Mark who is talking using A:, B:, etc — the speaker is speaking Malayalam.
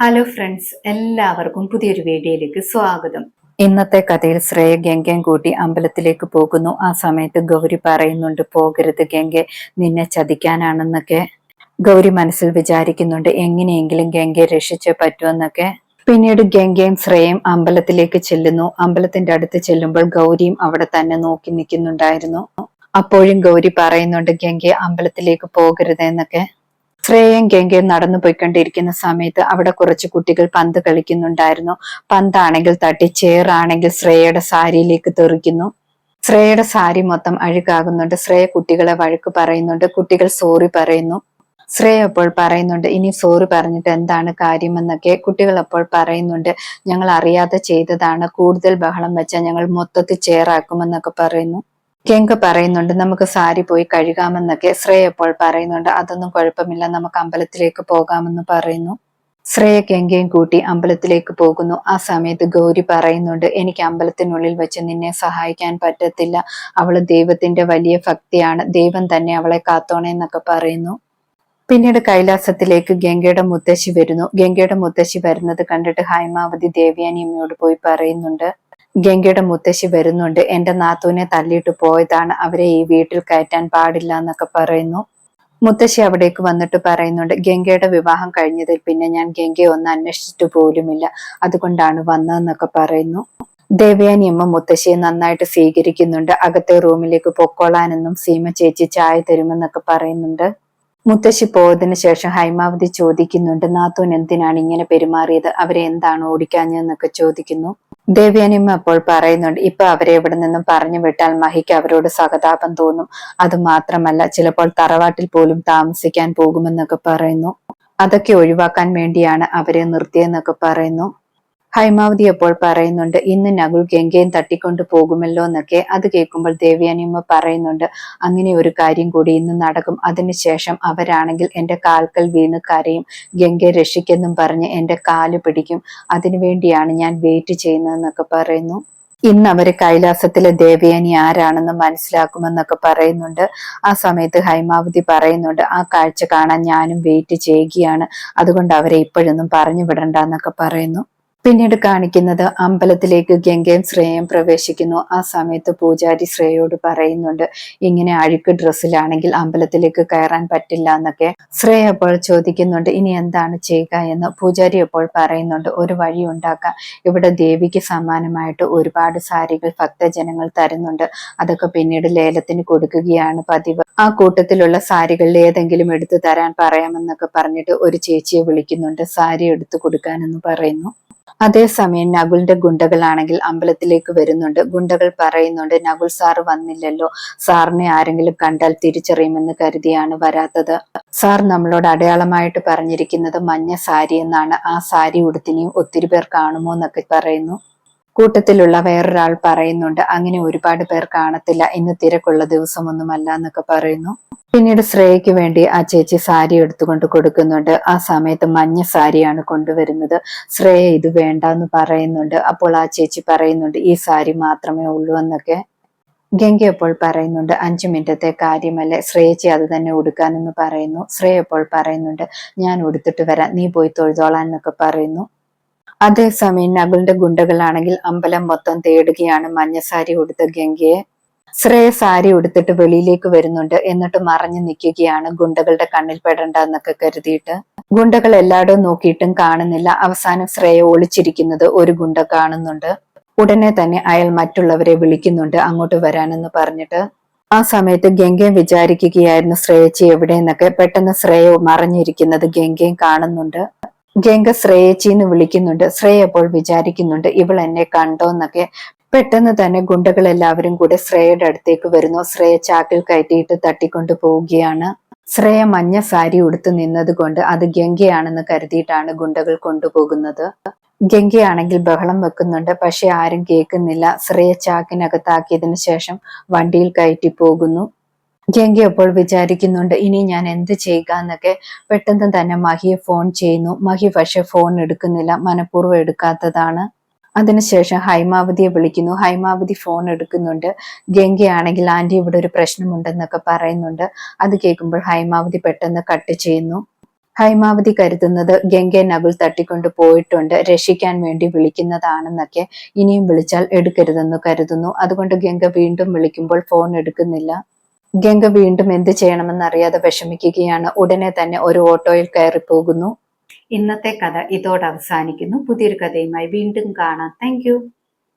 A: ഹലോ ഫ്രണ്ട്സ് എല്ലാവർക്കും പുതിയൊരു വീഡിയോയിലേക്ക് സ്വാഗതം.
B: ഇന്നത്തെ കഥയിൽ ശ്രേയ ഗംഗയും കൂട്ടി അമ്പലത്തിലേക്ക് പോകുന്നു. ആ സമയത്ത് ഗൗരി പറയുന്നുണ്ട് പോകരുത് ഗംഗെ നിന്നെ ചതിക്കാനാണെന്നൊക്കെ. ഗൗരി മനസ്സിൽ വിചാരിക്കുന്നുണ്ട് എങ്ങനെയെങ്കിലും ഗംഗയെ രക്ഷിച്ചേ പറ്റുമെന്നൊക്കെ. പിന്നീട് ഗംഗയും ശ്രേയയും അമ്പലത്തിലേക്ക് ചെല്ലുന്നു. അമ്പലത്തിന്റെ അടുത്ത് ചെല്ലുമ്പോൾ ഗൗരിയും അവിടെ തന്നെ നോക്കി നിൽക്കുന്നുണ്ടായിരുന്നു. അപ്പോഴും ഗൗരി പറയുന്നുണ്ട് ഗംഗയെ അമ്പലത്തിലേക്ക് പോകരുത് ശ്രേയയും ഗംഗയും നടന്നു പോയിക്കൊണ്ടിരിക്കുന്ന സമയത്ത് അവിടെ കുറച്ച് കുട്ടികൾ പന്ത് കളിക്കുന്നുണ്ടായിരുന്നു. പന്താണെങ്കിൽ തട്ടി ചേറാണെങ്കിൽ ശ്രേയയുടെ സാരിയിലേക്ക് തെറിക്കുന്നു. ശ്രേയയുടെ സാരി മൊത്തം അഴുകാകുന്നുണ്ട് ശ്രേയ കുട്ടികളെ വഴക്ക് പറയുന്നുണ്ട്. കുട്ടികൾ സോറി പറയുന്നു. ശ്രേയ അപ്പോൾ പറയുന്നുണ്ട് ഇനി സോറി പറഞ്ഞിട്ട് എന്താണ് കാര്യമെന്നൊക്കെ. കുട്ടികൾ അപ്പോൾ പറയുന്നുണ്ട് ഞങ്ങൾ അറിയാതെ ചെയ്തതാണ്. കൂടുതൽ ബഹളം വെച്ചാൽ ഞങ്ങൾ മൊത്തത്തിൽ ചേറാക്കുമെന്നൊക്കെ പറയുന്നു. ഗംഗ പറയുന്നുണ്ട് നമുക്ക് സാരി പോയി കഴുകാമെന്നൊക്കെ. ശ്രേയ അപ്പോൾ പറയുന്നുണ്ട് അതൊന്നും കുഴപ്പമില്ല നമുക്ക് അമ്പലത്തിലേക്ക് പോകാമെന്ന് പറയുന്നു. ശ്രേയ ഗംഗയും കൂട്ടി അമ്പലത്തിലേക്ക് പോകുന്നു. ആ സമയത്ത് ഗൗരി പറയുന്നുണ്ട് എനിക്ക് അമ്പലത്തിനുള്ളിൽ വെച്ച് നിന്നെ സഹായിക്കാൻ പറ്റത്തില്ല. അവൾ ദൈവത്തിന്റെ വലിയ ഭക്തിയാണ്. ദൈവം തന്നെ അവളെ കാത്തോണേ എന്നൊക്കെ പറയുന്നു. പിന്നീട് കൈലാസത്തിലേക്ക് ഗംഗയുടെ മുത്തശ്ശി വരുന്നു. ഗംഗയുടെ മുത്തശ്ശി വരുന്നത് കണ്ടിട്ട് ഹൈമാവതി ദേവിയാനിയമ്മയോട് പോയി പറയുന്നുണ്ട് ഗംഗയുടെ മുത്തശ്ശി വരുന്നുണ്ട്. എന്റെ നാത്തൂനെ തള്ളിയിട്ട് പോയതാണ്. അവരെ ഈ വീട്ടിൽ കയറ്റാൻ പാടില്ല എന്നൊക്കെ പറയുന്നു. മുത്തശ്ശി അവിടേക്ക് വന്നിട്ട് പറയുന്നുണ്ട് ഗംഗയുടെ വിവാഹം കഴിഞ്ഞതിൽ പിന്നെ ഞാൻ ഗംഗയെ ഒന്ന് അന്വേഷിച്ചിട്ട് പോലുമില്ല. അതുകൊണ്ടാണ് വന്നതെന്നൊക്കെ പറയുന്നു. ദേവയാനി അമ്മ മുത്തശ്ശിയെ നന്നായിട്ട് സ്വീകരിക്കുന്നുണ്ട്. അകത്തെ റൂമിലേക്ക് പൊക്കോളാനെന്നും സീമ ചേച്ചി ചായ തരുമെന്നൊക്കെ പറയുന്നുണ്ട്. മുത്തശ്ശി പോയതിന് ശേഷം ഹൈമാവതി ചോദിക്കുന്നുണ്ട് നാത്തൂൻ എന്തിനാണ് ഇങ്ങനെ പെരുമാറിയത്? അവരെ എന്താണ് ഓടിക്കാഞ്ഞതെന്നൊക്കെ ചോദിക്കുന്നു. ദേവ്യാനിമ്മ അപ്പോൾ പറയുന്നുണ്ട് ഇപ്പൊ അവരെ ഇവിടെ നിന്നും പറഞ്ഞു വിട്ടാൽ മഹിക്ക് അവരോട് സഹതാപം തോന്നും. അത് മാത്രമല്ല ചിലപ്പോൾ തറവാട്ടിൽ പോലും താമസിക്കാൻ പോകുമെന്നൊക്കെ പറയുന്നു. അതൊക്കെ ഒഴിവാക്കാൻ വേണ്ടിയാണ് അവരെ നിർത്തിയെന്നൊക്കെ പറയുന്നു. ഹൈമാവതി അപ്പോൾ പറയുന്നുണ്ട് ഇന്ന് നകുൽ ഗംഗയും തട്ടിക്കൊണ്ടു പോകുമല്ലോ എന്നൊക്കെ. അത് കേൾക്കുമ്പോൾ ദേവയാനിയമ്മ പറയുന്നുണ്ട് അങ്ങനെ ഒരു കാര്യം കൂടി ഇന്ന് നടക്കും. അതിനുശേഷം അവരാണെങ്കിൽ എന്റെ കാൽക്കൽ വീണ് കരയും. ഗംഗയെ രക്ഷിക്കെന്നും പറഞ്ഞ് എന്റെ കാൽ പിടിക്കും. അതിനുവേണ്ടിയാണ് ഞാൻ വെയിറ്റ് ചെയ്യുന്നതെന്നൊക്കെ പറയുന്നു. ഇന്ന് അവർ കൈലാസത്തിലെ ദേവയാനി ആരാണെന്ന് മനസ്സിലാക്കുമെന്നൊക്കെ പറയുന്നുണ്ട്. ആ സമയത്ത് ഹൈമാവതി പറയുന്നുണ്ട് ആ കാഴ്ച കാണാൻ ഞാനും വെയിറ്റ് ചെയ്യുകയാണ്. അതുകൊണ്ട് അവരെ ഇപ്പോഴൊന്നും പറഞ്ഞു വിടണ്ട എന്നൊക്കെ പറയുന്നു. പിന്നീട് കാണിക്കുന്നത് അമ്പലത്തിലേക്ക് ഗംഗയും ശ്രേയയും പ്രവേശിക്കുന്നു. ആ സമയത്ത് പൂജാരി ശ്രേയയോട് പറയുന്നുണ്ട് ഇങ്ങനെ അഴുക്ക് ഡ്രസ്സിലാണെങ്കിൽ അമ്പലത്തിലേക്ക് കയറാൻ പറ്റില്ല എന്നൊക്കെ ശ്രേയ അപ്പോൾ ചോദിക്കുന്നുണ്ട് ഇനി എന്താണ് ചെയ്യുക എന്ന്. പൂജാരി അപ്പോൾ പറയുന്നുണ്ട് ഒരു വഴി ഉണ്ടാക്കാം. ഇവിടെ ദേവിക്ക് സമ്മാനമായിട്ട് ഒരുപാട് സാരികൾ ഭക്തജനങ്ങൾ തരുന്നുണ്ട്. അതൊക്കെ പിന്നീട് ലേലത്തിന് കൊടുക്കുകയാണ് പതിവ്. ആ കൂട്ടത്തിലുള്ള സാരികളിൽ ഏതെങ്കിലും എടുത്തു തരാൻ പറയാമെന്നൊക്കെ പറഞ്ഞിട്ട് ഒരു ചേച്ചിയെ വിളിക്കുന്നുണ്ട് സാരി എടുത്തു കൊടുക്കാനെന്ന് പറയുന്നു. അതേസമയം നകുലിന്റെ ഗുണ്ടകളാണെങ്കിൽ അമ്പലത്തിലേക്ക് വരുന്നുണ്ട്. ഗുണ്ടകൾ പറയുന്നുണ്ട് നകുൽ സാർ വന്നില്ലല്ലോ. സാറിനെ ആരെങ്കിലും കണ്ടാൽ തിരിച്ചറിയുമെന്ന് കരുതിയാണ് വരാത്തത്. സാർ നമ്മളോട് അടയാളമായിട്ട് പറഞ്ഞിരിക്കുന്നത് മഞ്ഞ സാരി എന്നാണ് ആ സാരി ഉടുത്തിനിയും ഒത്തിരി പേർ കാണുമോ എന്നൊക്കെ പറയുന്നു. കൂട്ടത്തിലുള്ള വേറൊരാൾ പറയുന്നുണ്ട് അങ്ങനെ ഒരുപാട് പേർ കാണത്തില്ല ഇന്ന് തിരക്കുള്ള ദിവസമൊന്നുമല്ല എന്നൊക്കെ പറയുന്നു. പിന്നീട് ശ്രേയയ്ക്ക് വേണ്ടി ആ ചേച്ചി സാരി എടുത്തുകൊണ്ട് കൊടുക്കുന്നുണ്ട്. ആ സമയത്ത് മഞ്ഞ സാരിയാണ് കൊണ്ടുവരുന്നത്. ശ്രേയ ഇത് വേണ്ട എന്ന് പറയുന്നുണ്ട്. അപ്പോൾ ആ ചേച്ചി പറയുന്നുണ്ട് ഈ സാരി മാത്രമേ ഉള്ളൂ എന്നൊക്കെ. ഗംഗ അപ്പോൾ പറയുന്നുണ്ട് അഞ്ചു മിനിറ്റത്തെ കാര്യമല്ലേ ശ്രേയച്ചി അത് തന്നെ ഉടുക്കാനെന്ന് പറയുന്നു. ശ്രേയ അപ്പോൾ പറയുന്നുണ്ട് ഞാൻ ഉടുത്തിട്ട് വരാം നീ പോയി തൊഴുതോളാൻ എന്നൊക്കെ പറയുന്നു. അതേസമയം നകുലിന്റെ ഗുണ്ടകളാണെങ്കിൽ അമ്പലം മൊത്തം തേടുകയാണ്. മഞ്ഞസാരി ഉടുത്ത ഗംഗയെ ശ്രേയ സാരി ഉടുത്തിട്ട് വെളിയിലേക്ക് വരുന്നുണ്ട് എന്നിട്ട് മറഞ്ഞു നിൽക്കുകയാണ് ഗുണ്ടകളുടെ കണ്ണിൽ പെടണ്ട എന്നൊക്കെ കരുതിയിട്ട്. ഗുണ്ടകൾ എല്ലായിടവും നോക്കിയിട്ടും കാണുന്നില്ല. അവസാനം ശ്രേയ ഒളിച്ചിരിക്കുന്നത് ഒരു ഗുണ്ട കാണുന്നുണ്ട്. ഉടനെ തന്നെ അയാൾ മറ്റുള്ളവരെ വിളിക്കുന്നുണ്ട് അങ്ങോട്ട് വരാനെന്ന് പറഞ്ഞിട്ട്. ആ സമയത്ത് ഗംഗയും വിചാരിക്കുകയായിരുന്നു ശ്രേയച്ചി എവിടെയെന്നൊക്കെ. പെട്ടെന്ന് ശ്രേയ മറഞ്ഞിരിക്കുന്നത് ഗംഗയും കാണുന്നുണ്ട്. ഗംഗ ശ്രേയച്ചി എന്ന് വിളിക്കുന്നുണ്ട്. ശ്രേയ അപ്പോൾ വിചാരിക്കുന്നുണ്ട് ഇവൾ എന്നെ കണ്ടോ എന്നൊക്കെ. പെട്ടെന്ന് തന്നെ ഗുണ്ടകൾ എല്ലാവരും കൂടെ ശ്രേയയുടെ അടുത്തേക്ക് വരുന്നു. ശ്രേയ ചാക്കിൽ കയറ്റിയിട്ട് തട്ടിക്കൊണ്ടു പോവുകയാണ്. ശ്രേയ മഞ്ഞ സാരി ഉടുത്ത് നിന്നത് കൊണ്ട് അത് ഗംഗയാണെന്ന് കരുതിയിട്ടാണ് ഗുണ്ടകൾ കൊണ്ടുപോകുന്നത്. ഗംഗയാണെങ്കിൽ ബഹളം വെക്കുന്നുണ്ട് പക്ഷെ ആരും കേൾക്കുന്നില്ല. ശ്രേയ ചാക്കിനകത്താക്കിയതിനു ശേഷം വണ്ടിയിൽ കയറ്റി പോകുന്നു. ഗംഗ അപ്പോൾ വിചാരിക്കുന്നുണ്ട് ഇനി ഞാൻ എന്ത് ചെയ്യുക എന്നൊക്കെ പെട്ടെന്ന് തന്നെ മഹിയെ ഫോൺ ചെയ്യുന്നു. മഹി പക്ഷെ ഫോൺ എടുക്കുന്നില്ല മനഃപൂർവം എടുക്കാത്തതാണ്. അതിനുശേഷം ഹൈമാവതിയെ വിളിക്കുന്നു. ഹൈമാവതി ഫോൺ എടുക്കുന്നുണ്ട്. ഗംഗയാണെങ്കിൽ ആന്റി ഇവിടെ ഒരു പ്രശ്നമുണ്ടെന്നൊക്കെ പറയുന്നുണ്ട്. അത് കേൾക്കുമ്പോൾ ഹൈമാവതി പെട്ടെന്ന് കട്ട് ചെയ്യുന്നു. ഹൈമാവതി കരുതുന്നത് ഗംഗയെ നകുൽ തട്ടിക്കൊണ്ട് പോയിട്ടുണ്ട്. രക്ഷിക്കാൻ വേണ്ടി വിളിക്കുന്നതാണെന്നൊക്കെ. ഇനിയും വിളിച്ചാൽ എടുക്കരുതെന്ന് കരുതുന്നു. അതുകൊണ്ട് ഗംഗ വീണ്ടും വിളിക്കുമ്പോൾ ഫോൺ എടുക്കുന്നില്ല. ഗംഗ വീണ്ടും എന്ത് ചെയ്യണമെന്നറിയാതെ വിഷമിക്കുകയാണ്. ഉടനെ തന്നെ ഒരു ഓട്ടോയിൽ കയറി പോകുന്നു.
A: ഇന്നത്തെ കഥ ഇതോടെ അവസാനിക്കുന്നു. പുതിയൊരു കഥയുമായി വീണ്ടും കാണാം. താങ്ക്